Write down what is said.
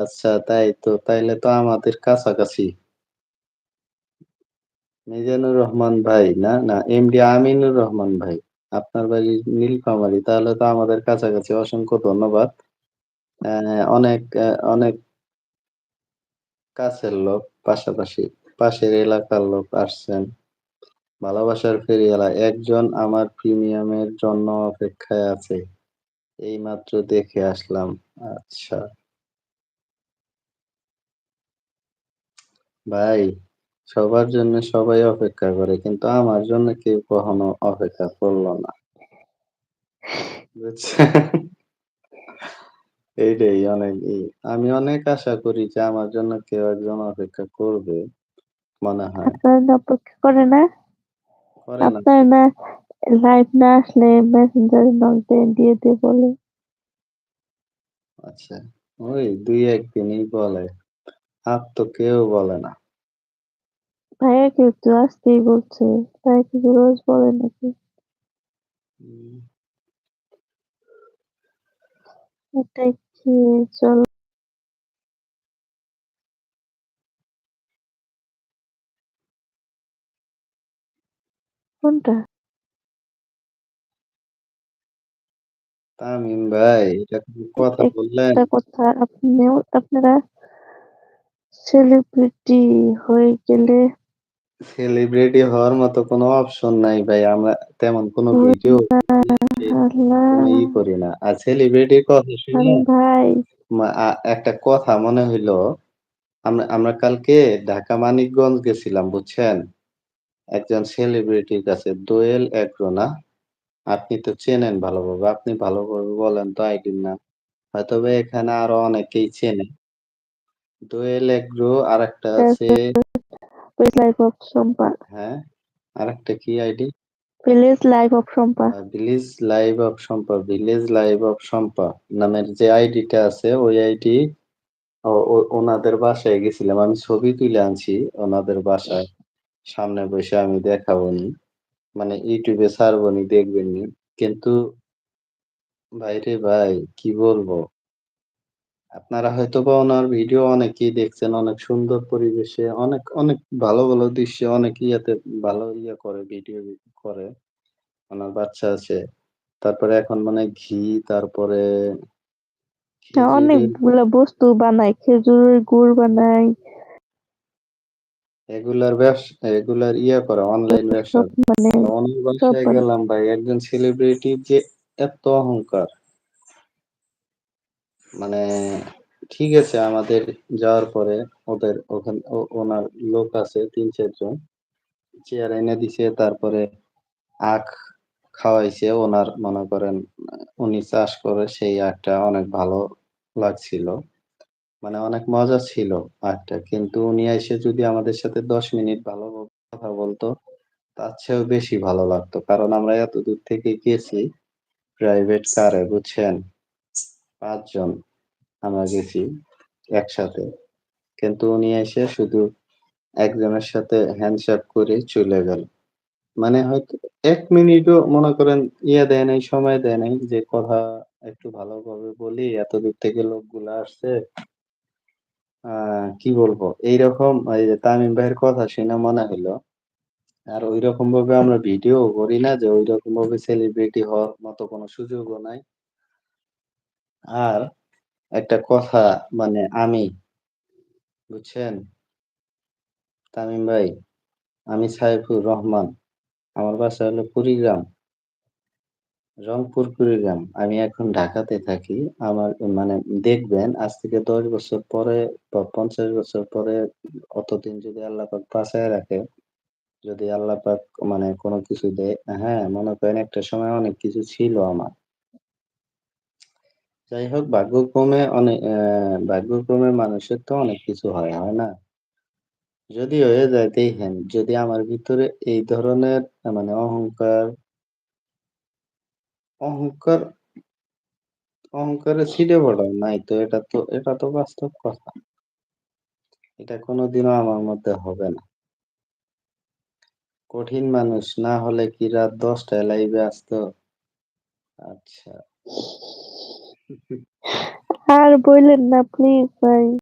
আচ্ছা তাই তো, তাইলে তো আমাদের কাছাকাছি। মিজানুর রহমান ভাই না, না এমডি আমিনুর রহমান ভাই। আপনার বাড়ি নীলফামারী। তাহলে তো আমাদের কাছাকাছি। অসংখ্য ধন্যবাদ। অনেক অনেক কাছের লোক, পাশাপাশি পাশের এলাকার লোক আসছেন। ভালোবাসার ফেরিওয়ালা একজন আমার প্রিমিয়ামের জন্য অপেক্ষায় আছে। এই মাত্র দেখে আসলাম। আচ্ছা। ভাই, সবার জন্য সবাই অপেক্ষা করে। কিন্তু আমার জন্য কেউ কখনো অপেক্ষা করল না। বুঝছেন? এইটাই অনেক ই আমি অনেক আশা করি যে আমার জন্য কেউ একজন অপেক্ষা করবে। মনে হয়। আপনার অপেক্ষা করে না? করে না আপনার না লাইভ না আসলে মেসেঞ্জারে নক দিয়ে দিয়ে দিয়ে বলে। আচ্ছা। ওই ২-১ দিনই বলে। আর তো কেউ বলে না। ভাইয়া কিন্তু আসতেই বলছে। তাই কি রোজ বলে নাকি? এটাই কি চল কোনটা? তামিম ভাই, এটা কোন কথা বললেন? একটা কথা আপনিও আপনারা সেলিব্রিটি হয়ে গেলে সেলিব্রিটি হওয়ার মতো কোনো অপশন নাই ভাই। আমরা তেমন কোনো ভিডিও ই করি না। আর সেলিব্রিটির কথা শুইনা ভাই একটা কথা মনে হইল, আমরা আমরা কালকে ঢাকা মানিকগঞ্জ গেছিলাম, বুঝছেন? একজন সেলিব্রিটির কাছে দোয়েল এগ্রো না? আপনি তো চেনেন ভালোভাবে। আপনি ভালোভাবে বলেন তো আইডির নাম। হয়তো এখানে আরও অনেকেই চেনে। দোয়েল এগ্রো আরেকটা আছে ভিলেজ লাইফ অফ শম্পা। হ্যাঁ? আরেকটা কি ID? Village life of Shampa. A village live of Shampa, village live of Shampa নামের যে আইডিটা আছে ওই আইডি ওনাদের বাসায় গেছিলাম। আমি ছবি তুলে আনছি ওনাদের বাসায়। সামনে বসে আমি দেখাবো নি মানে ইউটিউবে ছাড়বনি, দেখবেননি। কিন্তু ভাইরে ভাই কি বলব? আপনারা হয়তো বা ওনার ভিডিও অনেকেই দেখছেন। অনেক সুন্দর পরিবেশে অনেক, অনেক ভালো, ভালো দৃশ্যে অনেক ইয়েতে ভালো ইয়ে করে ভিডিও করে। ওনার বাচ্চা আছে। তারপরে এখন মানে ঘি তারপরে অনেকগুলা বস্তু বানায়। খেজুরের গুড় বানায়। এগুলার ব্যবসা এগুলার ইয়ে করে অনলাইন ব্যবসা। মানে সব বাসায় গেলাম ভাই। একজন সেলিব্রিটির যে এত অহংকার। মানে ঠিক আছে আমাদের যাওয়ার পরে ওদের ওখান ওনার লোক আছে তিন চারজন চেয়ার এনে দিছে। তারপরে আখ খাওয়াইছে। ওনার মনে করেন উনি চাষ করে সেই আখটা অনেক ভালো লাগছিল। মানে অনেক মজা ছিল আখটা। কিন্তু উনি এসে যদি আমাদের সাথে ১০ মিনিট ভালো কথা বলতো, তার চেয়েও বেশি ভালো লাগতো। কারণ আমরা এতদূর থেকে গেছি প্রাইভেট কারে, বুঝছেন? ৫ জন আমরা গেছি একসাথে। কিন্তু উনি এসে শুধু একজনের সাথে হ্যান্ডশেক করে চলে গেল। মানে হয়তো ১ মিনিটও মনে করেন ইয়ে দেয় নাই, সময় দেয় নাই যে কথা একটু ভালোভাবে বলি। এতদূর থেকে লোকগুলা আসছে। কি বলব? এইরকম এই যে তামিম ভাইয়ের কথা শুনে মনে হইল আর ওই রকম ভাবে আমরা ভিডিও করি না যে ওই রকম ভাবে সেলিব্রিটি হওয়ার মতো কোনো সুযোগও নাই। আর একটা কথা মানে আমি বুঝছেন? তামিম ভাই, আমি সাইফুর রহমান। আমার বাসা হলো কুড়িগ্রাম। রংপুর, কুড়িগ্রাম। আমি এখন ঢাকাতে থাকি। আমার মানে দেখবেন আজ থেকে ১০ বছর পরে বা ৫০ বছর পরে অতদিন যদি আল্লাহ পাক বাঁচায় রাখে, যদি আল্লাহ পাক মানে কোনো কিছু দেয় হ্যাঁ, মনে করেন একটা সময় অনেক কিছু ছিল আমার। যাই হোক ভাগ্যক্রমে অনেক ভাগ্যক্রমে মানুষের তো অনেক কিছু হয়, হয় না? যদি হয়ে যায় দেখেন, যদি আমার ভিতরে এই ধরনের মানে অহংকার অহংকার অহংকারে ছিটে ফোটাও নাই তো এটা তো এটা তো বাস্তব কথা। এটা কোনদিনও আমার মধ্যে হবে না। কঠিন মানুষ না হলে কি রাত ১০ টায় লাইভে আসতো? আচ্ছা। আর বইলেন না প্লিজ ভাই।